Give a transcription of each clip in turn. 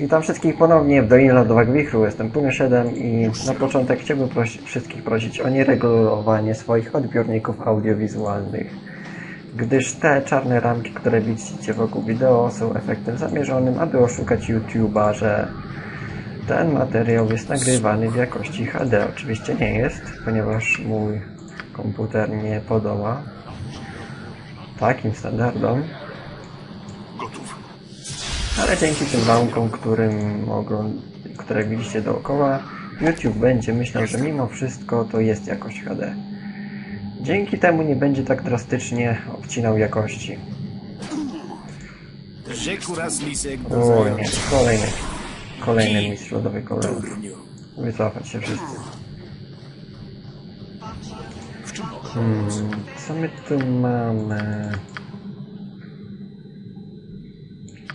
Witam wszystkich ponownie w Dolinie Lodowego Wichru. Jestem Punio7 i na początek chciałbym prosi wszystkich prosić o nieregulowanie swoich odbiorników audiowizualnych, gdyż te czarne ramki, które widzicie wokół wideo są efektem zamierzonym, aby oszukać YouTube'a, że ten materiał jest nagrywany w jakości HD. Oczywiście nie jest, ponieważ mój komputer nie podoła takim standardom. Ale dzięki tym lampkom, którym ogląd- które widzicie dookoła, YouTube będzie myślał, że mimo wszystko to jest jakość HD. Dzięki temu nie będzie tak drastycznie obcinał jakości. Rzekł raz lisek do O nie, kolejny, kolejny mistrz. Durniu. Wycofać się wszyscy. Hmm, co my tu mamy?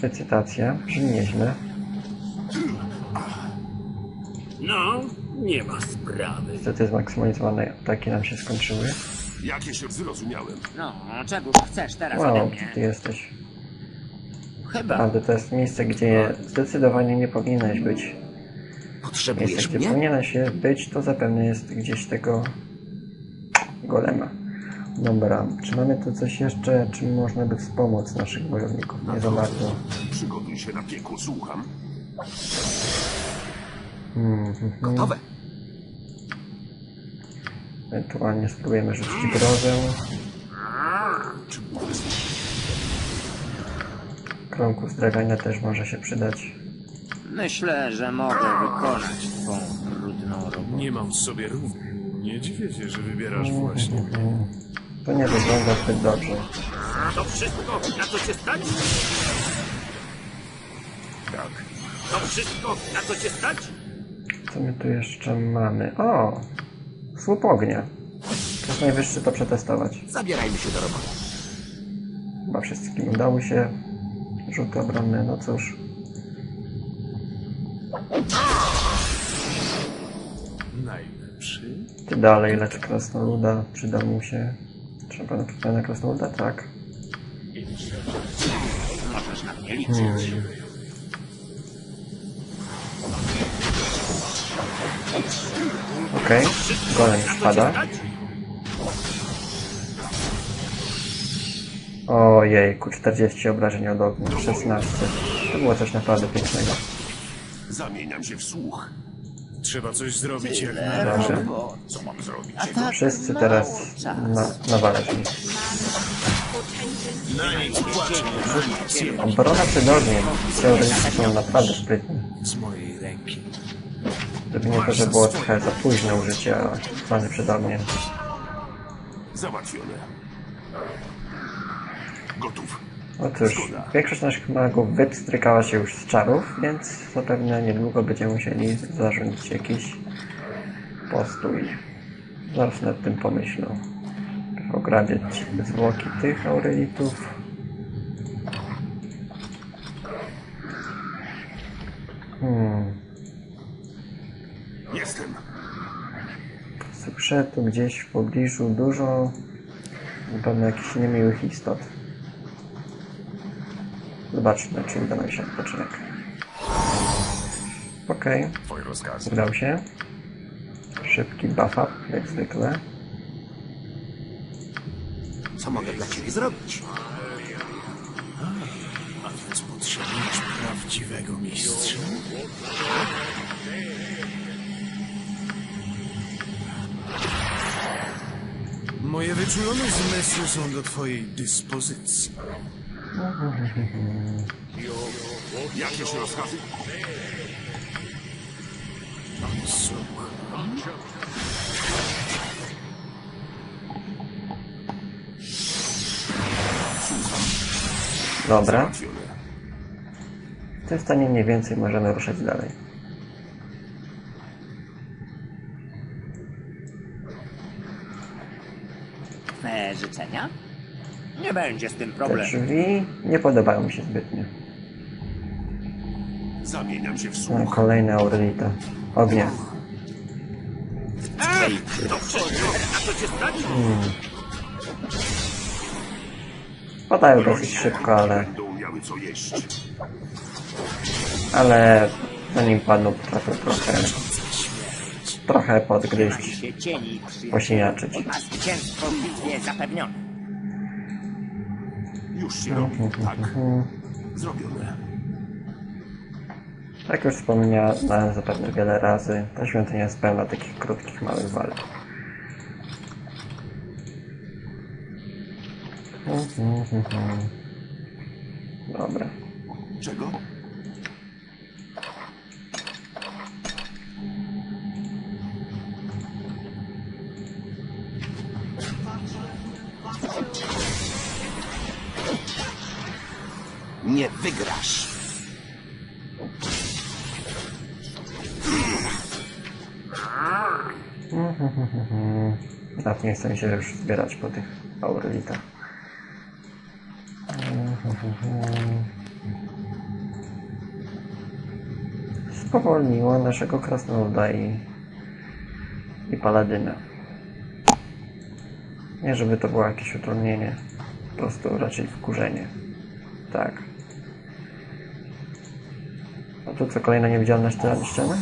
Recytacja, brzmi nieźle. No, nie ma sprawy. Niestety zmaksymalizowane ataki nam się skończyły. Jakieś zrozumiałem. No, czego chcesz teraz Wow, ode gdzie mnie? ty jesteś? Chyba Naprawdę, to jest miejsce, gdzie zdecydowanie nie powinieneś być. Miejsce, potrzebujesz gdzie mnie? powinieneś być, to zapewne jest gdzieś tego golema. Dobra, czy mamy tu coś jeszcze, czym można by wspomóc naszych wojowników? Nie za bardzo. Przygotuj się na piekło, słucham. Mhm. Gotowe. Ewentualnie spróbujemy rzucić grozę. Krągu zdragania też może się przydać. Myślę, że mogę wykonać twą trudną robotę. Nie mam sobie równych. Nie dziwię się, że wybierasz właśnie mnie. To nie wygląda zbyt dobrze. To wszystko, na co cię stać? tak? To wszystko, na co cię stać? Co my tu jeszcze mamy? O! Słup ognia. Czas najwyższy to przetestować. Zabierajmy się do roboty. Chyba wszystkim udało się. Rzuty obronne, no cóż. Najlepszy? Ty dalej lecz krasnoluda. Przyda mu się. Trzeba na na krasnoluda? Tak. Możesz na mnie liczyć. Okej, golem już pada. Ojejku, 40 obrażeń od ognia, 16. To było coś naprawdę pięknego. Zamieniam się w słuch. Trzeba coś zrobić jak na Dobrze. Co mam zrobić? A tak Wszyscy mało teraz czasu. na, nawalać mi. Obrona przed ogniem. Teoretycznie są naprawdę sprytni. z mojej ręki. Gdyby nie to, że było trochę za późno użycie plany przed ogniem. Załatwione. Gotów. Otóż większość naszych magów wypstrykała się już z czarów, więc zapewne niedługo będziemy musieli zarządzić jakiś postój. Zaraz nad tym pomyślę. Ograbiać zwłoki tych aurelitów. Hmm. Jestem. Słyszę tu gdzieś w pobliżu dużo pewno jakichś niemiłych istot. Zobaczmy, czy uda nam się odpoczynek. Okej, Twoje rozkazy. udał się. Szybki buff up, jak zwykle. Co mogę dla ciebie zrobić? A więc potrzebujesz prawdziwego mistrza? Moje wyczulone zmysły są do twojej dyspozycji. Jakieś rozkazy? Dobra, w tym stanie mniej więcej możemy ruszać dalej. Twe życzenia? Nie będzie z tym Te problemu. drzwi nie podobają mi się zbytnio. Zamieniam się w słuch. kolejne aurelita. Ognia. To wszystko, na co cię stać? Padają dosyć szybko, ale Będą miały co jeść. Ale zanim padną, potrafię trochę, trochę podgryźć, się cieni, posiniaczyć. a zwycięstwo w bitwie zapewnione. Już się robi. Tak. Zrobione. Jak już wspomniałem zapewne wiele razy, ta świątynia jest pełna takich krótkich, małych walk. Dobra. Czego? Nawet nie chcę się już zbierać po tych aurelitach. Spowolniło naszego krasnoluda i, i paladyna. Nie żeby to było jakieś utrudnienie, po prostu raczej wkurzenie. Tak. A tu co, kolejna niewidzialna ściana?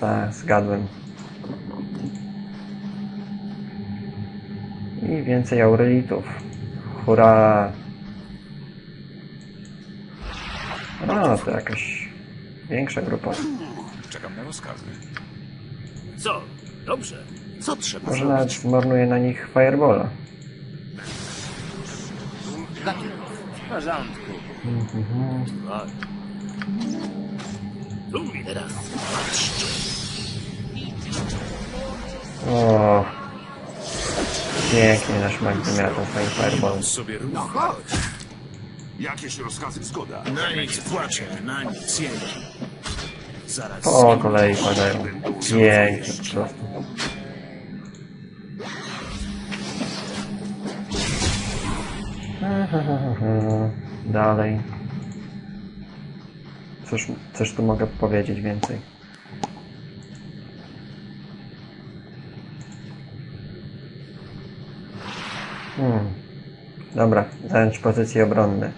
Tak, zgadłem. I więcej aurelitów. Hurra! A, to jakaś większa grupa. Czekam na rozkazy. Co? Dobrze. Co trzeba Może nawet zrobić? zmarnuje na nich Firebola. W porządku. Tu teraz. O, pięknie nasz mag wymiata swoim Fireballem. Sobie No chodź. Jakieś rozkazy? Zgoda. Na nic płaczę, na nic jedzie. Zaraz. Po kolei padają. Pięknie po prostu. Dalej. Cóż, coś tu mogę powiedzieć więcej. Hmm. Dobra, zająć pozycje obronne.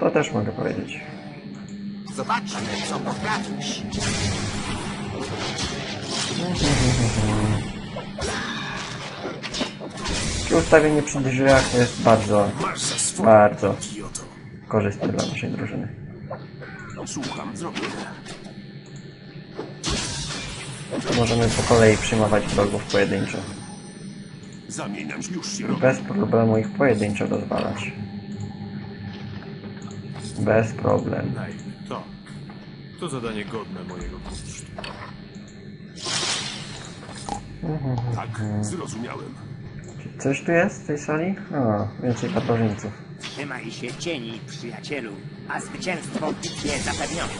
To też mogę powiedzieć. Zobaczmy, co potrafisz. Czy ustawienie przy drzwiach jest bardzo, bardzo korzystne dla naszej drużyny. Słucham. Zrobione. Możemy po kolei przyjmować wrogów pojedynczo. Zamieniam się. Już się robi. Bez problemu ich pojedynczo rozwalać. Bez problemu. Tak. To zadanie godne mojego kosztu. Tak. Zrozumiałem. Coś tu jest w tej sali? O, więcej patrożyńców. Trzymaj się cieni, przyjacielu, a zwycięstwo w bitwie zapewnione.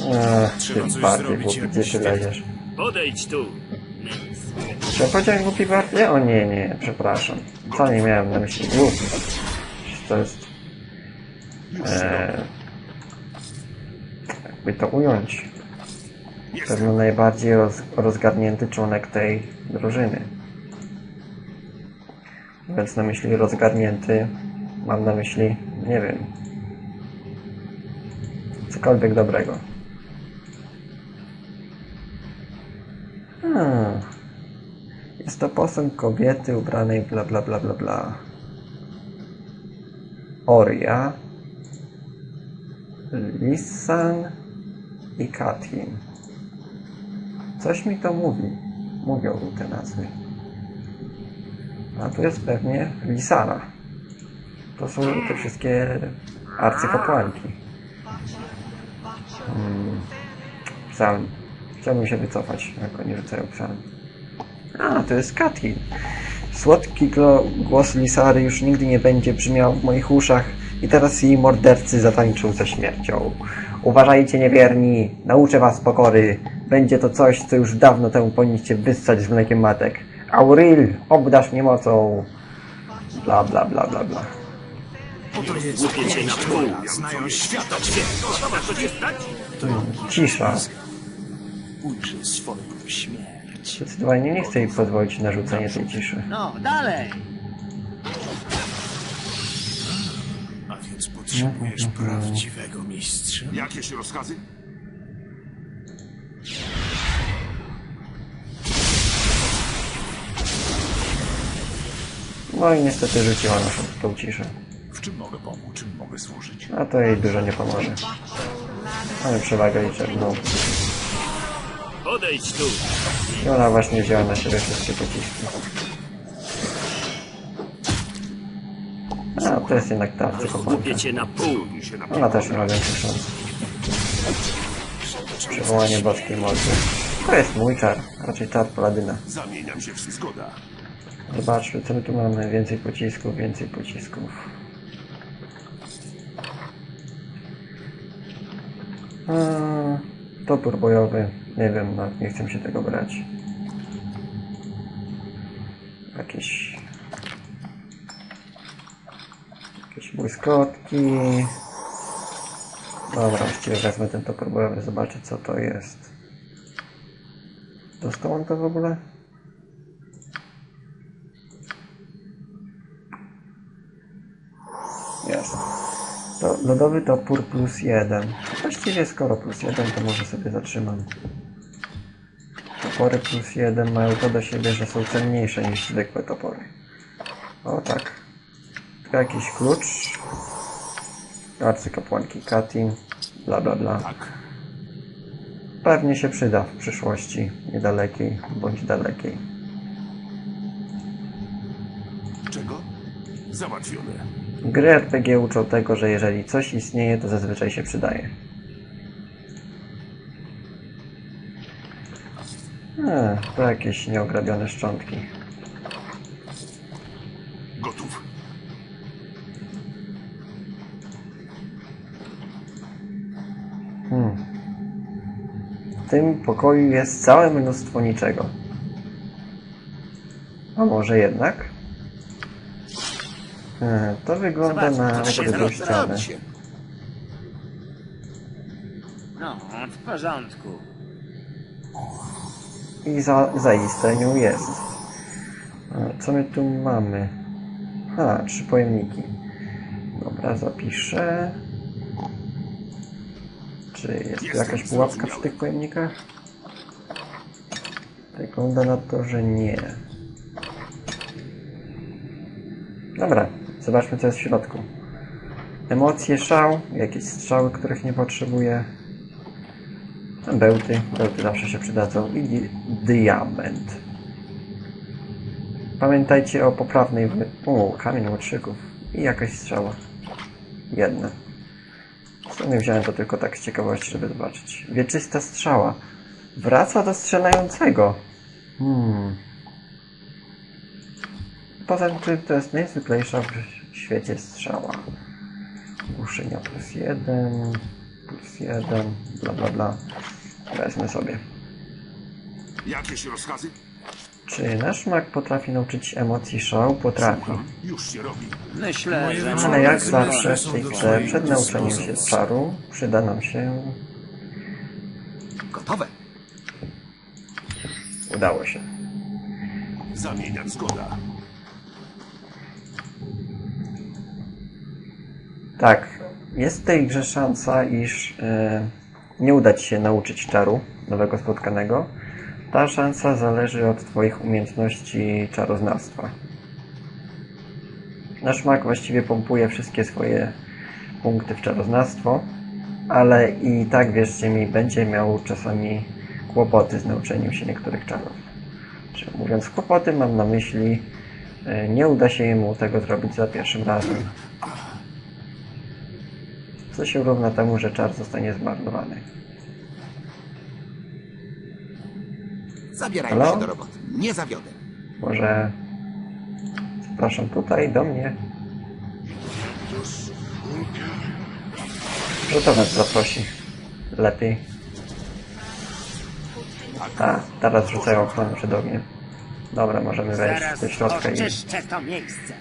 Eee, Trzeba ty coś bardziej zrobić, jakby gdzie ty leziesz? Podejdź tu. Czy powiedziałem głupi bardziej? O nie, nie, przepraszam. Wcale nie miałem na myśli głupi. To jest... Eee, jakby to ująć. Pewno najbardziej roz, rozgarnięty członek tej drużyny. Więc na myśli rozgarnięty mam na myśli, nie wiem, cokolwiek dobrego. Hmm. Jest to posąg kobiety ubranej bla bla bla bla bla. Oria, Lisan i Katrin. Coś mi to mówi. Mówią mi te nazwy. A tu jest pewnie Lisara. To są te wszystkie arcykapłanki. Hmm. Psalm. Chciałbym się wycofać, jak oni rzucają psalm. A, to jest Katrin. Słodki głos Lisary już nigdy nie będzie brzmiał w moich uszach i teraz jej mordercy zatańczą ze śmiercią. Uważajcie, niewierni, nauczę was pokory. Będzie to coś, co już dawno temu powinniście wyssać z mlekiem matek. Auril, obdasz mnie mocą. Bla, bla, bla, bla, bla. Oto jest Łupię cię na pół. Znają świata. Cisza. Ujrzy swoją śmierć. Zdecydowanie nie chcę jej pozwolić na rzucenie tej ciszy. No, dalej! A więc potrzebujesz Potrzebujesz prawdziwego mistrza? Jakieś rozkazy? No i niestety rzuciła naszą tą ciszę. W czym mogę pomóc? Czym mogę służyć? A to jej dużo nie pomoże. Mamy przewagę liczebną. Podejdź tu. I ona właśnie wzięła na siebie wszystkie pociski. A, to jest jednak ta arcykopłanka. Kupię cię na pół. Mi się na Ona też ma większych szans. Przywołanie boskiej mocy. To jest mój czar, raczej czar paladyna. Zamieniam się w zgoda. Zobaczmy, co my tu mamy. Więcej pocisków, więcej pocisków. Eee, topór bojowy. Nie wiem, no, nie chcę się tego brać. Jakieś... Jakieś błyskotki. Dobra, właściwie wezmę ten topór bojowy, zobaczę co to jest. Dostał on to w ogóle? Jest. To lodowy topór plus jeden. Właściwie skoro plus jeden, to może sobie zatrzymam. Topory plus jeden mają to do siebie, że są cenniejsze niż zwykłe topory. O tak. Tu jakiś klucz. Arcykapłanki Katin. Bla bla bla. Tak. Pewnie się przyda w przyszłości niedalekiej bądź dalekiej. Czego? Załatwione. Gry RPG uczą tego, że jeżeli coś istnieje, to zazwyczaj się przydaje. To jakieś nieograbione szczątki. Gotów. Hmm. W tym pokoju jest całe mnóstwo niczego. A może jednak? E, To wygląda na zrobi. ścianę. No, w porządku. I za, zaiste nią jest. Co my tu mamy? A, trzy pojemniki. Dobra, zapiszę. Czy jest tu jakaś pułapka przy tych pojemnikach? Wygląda na to, że nie. Dobra, zobaczmy co jest w środku. Emocje, szał, jakieś strzały, których nie potrzebuję. Bełty, bełty zawsze się przydadzą i di diament. Pamiętajcie o poprawnej... Wy... O, kamień łotrzyków i jakaś strzała. Jedna. Sumie wziąłem to tylko tak z ciekawości, żeby zobaczyć. Wieczysta strzała. Wraca do strzelającego. Hmm. Poza tym to jest najzwyklejsza w świecie strzała. Głuszenia plus jeden, plus jeden, bla bla bla. Wezmę sobie. Jakieś rozkazy? Czy nasz mag potrafi nauczyć emocji szał? Potrafi. Już się robi. Myślę, że Ale jak zawsze w tej grze, przed nauczeniem się czaru, przyda nam się... Gotowe. Udało się. Zamieniam zgoda. Tak, jest w tej grze szansa, iż e, nie uda Ci się nauczyć czaru nowego spotkanego. Ta szansa zależy od Twoich umiejętności czaroznawstwa. Nasz mag właściwie pompuje wszystkie swoje punkty w czaroznawstwo, ale i tak, wierzcie mi, będzie miał czasami kłopoty z nauczeniem się niektórych czarów. Czyli mówiąc kłopoty, mam na myśli, e, nie uda się mu tego zrobić za pierwszym razem. Co się równa temu, że czar zostanie zmarnowany. Zabierajmy Halo? się do roboty. Nie zawiodę. Może zapraszam tutaj, do mnie. Że to nas zaprosi. Lepiej. A, teraz rzucają ochronę przed ogniem. Dobra, możemy wejść do środka i to miejsce.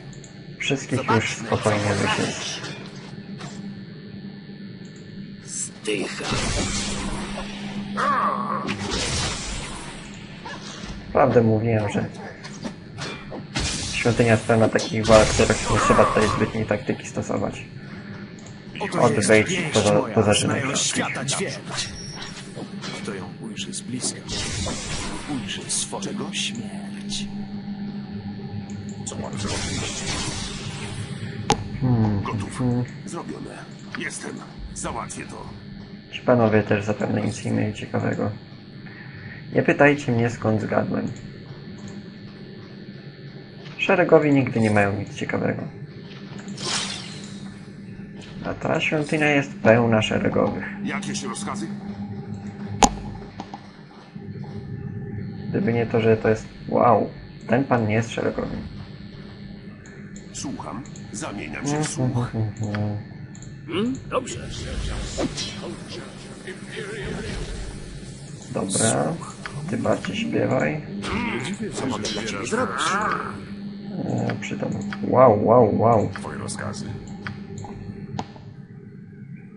wszystkich już spokojnie wysiąść. Zdycha. Prawdę mówiłem, że świątynia jest pełna takich walk, których nie trzeba tutaj zbytniej taktyki stosować. Odwejdź poza, poza rynek. Kto ją ujrzy z bliska, ujrzy swoją śmierć. Co mam zrobić? Gotów. Zrobione. Jestem. Załatwię to. Ci panowie też zapewne nic nie mieli ciekawego. Nie pytajcie mnie skąd zgadłem. Szeregowi nigdy nie mają nic ciekawego. A ta świątynia jest pełna szeregowych. Jakieś rozkazy? Gdyby nie to, że to jest... Wow, ten pan nie jest szeregowym. Słucham. Zamieniam się w słuch. Hmm? Dobrze. Dobra, ty bardziej śpiewaj. Co mogę dla ciebie zrobić? E, Przydam. Wow, wow, wow. Twoje rozkazy.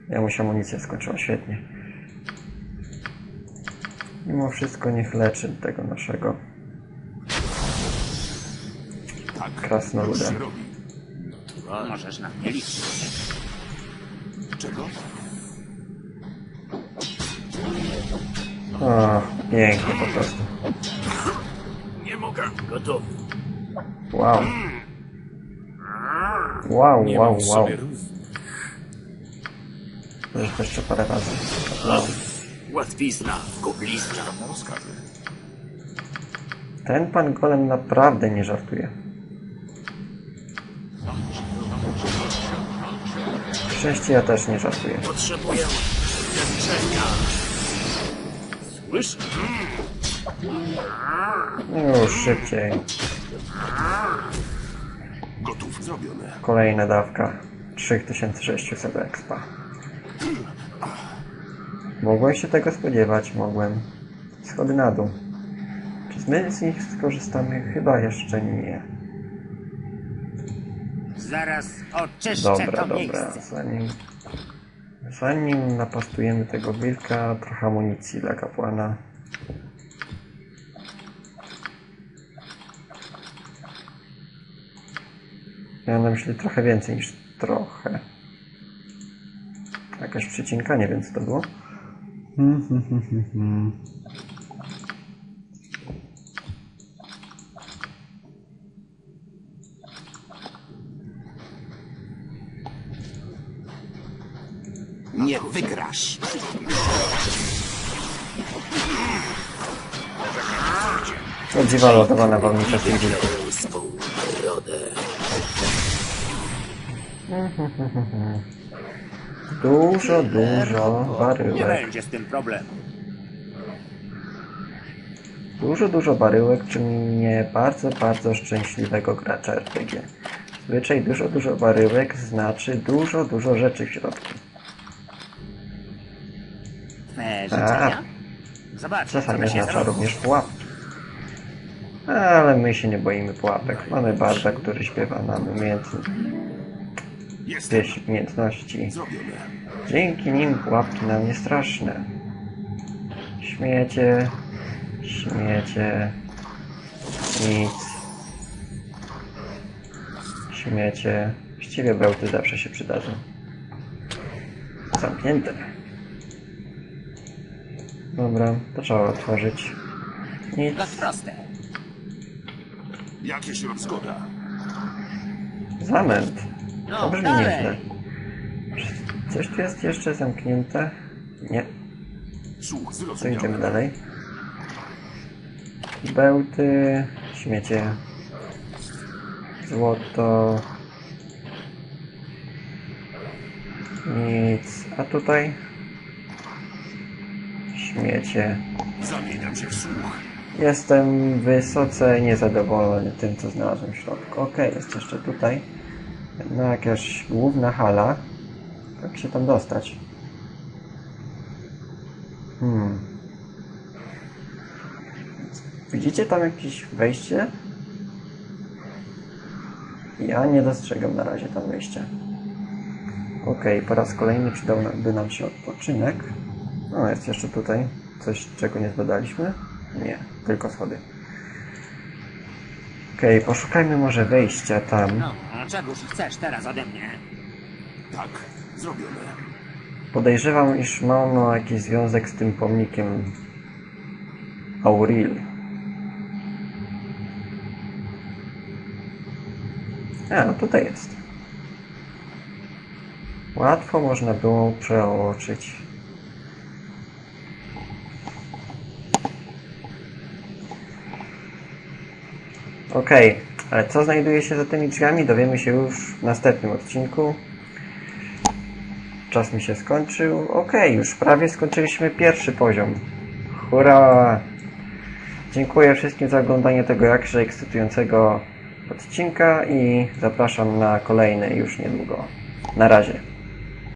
Ja mu się amunicja skończyła, świetnie. Mimo wszystko niech leczy tego naszego Tak. krasnoluda. Możesz na mnie liczyć. Czego? O, pięknie po prostu. Nie mogę. Gotowy. Wow. Wow, Nie wow, mam w wow. sobie jest jeszcze parę razy. Aplauzy. Łatwizna, goblizna. Na rozkazy. Ten pan golem naprawdę nie żartuje. Chrześcija też nie żartuje. Potrzebuję leczenia. Słyszę? Już szybciej. Gotów. Zrobione. Kolejna dawka. 3600 expa. Mogłem się tego spodziewać, mogłem. Schody na dół. Czy my z nich skorzystamy? Chyba jeszcze nie. Zaraz oczyszczę Dobra, to dobra. miejsce. Zanim, zanim napastujemy tego wilka, trochę amunicji dla kapłana. Miałem na myśli trochę więcej niż trochę. Jakaś przecinka, nie wiem co to było. Nie Wilków. Miałem swą brodę. Dużo, dużo Nie baryłek. będzie z tym problemu. Dużo, dużo baryłek czyni mnie bardzo, bardzo szczęśliwego gracza RPG. Zwyczaj dużo, dużo baryłek znaczy dużo, dużo rzeczy w środku. Twe życzenia? Zobacz, co Czasami by się oznacza zrobiło. również pułapki. Ale my się nie boimy pułapek. Mamy barda, który śpiewa nam umiejętności. Jestem. wieś umiejętności. Dzięki nim pułapki nam nie straszne. Śmiecie, śmiecie, nic. Śmiecie. Właściwie bełty zawsze się przydadzą. Zamknięte. Dobra, to trzeba otworzyć. Nic. Jakieś roz- zgoda. Zamęt. No, To brzmi dalej. nieźle. Coś tu jest jeszcze zamknięte? Nie. Słuch, To idziemy dalej. Bełty, śmiecie, złoto, nic. A tutaj śmiecie. Zamieniam się w słuch. Jestem wysoce niezadowolony tym, co znalazłem w środku. Ok, jest jeszcze tutaj. No jakaś główna hala. Jak się tam dostać? Hmm. Widzicie tam jakieś wejście? Ja nie dostrzegam na razie tam wejścia. Ok, po raz kolejny przydałby nam się odpoczynek. No, jest jeszcze tutaj coś, czego nie zbadaliśmy? Nie, tylko schody. Okej, poszukajmy może wejścia tam. No, a czegoż chcesz teraz ode mnie? Tak. Zrobione. Podejrzewam, iż ma ono jakiś związek z tym pomnikiem Auril. A, no tutaj jest. Łatwo można było przeoczyć. Okej, ale co znajduje się za tymi drzwiami dowiemy się już w następnym odcinku. Czas mi się skończył. Okej, już prawie skończyliśmy pierwszy poziom. Hurra! Dziękuję wszystkim za oglądanie tego jakże ekscytującego odcinka i zapraszam na kolejny już niedługo. Na razie.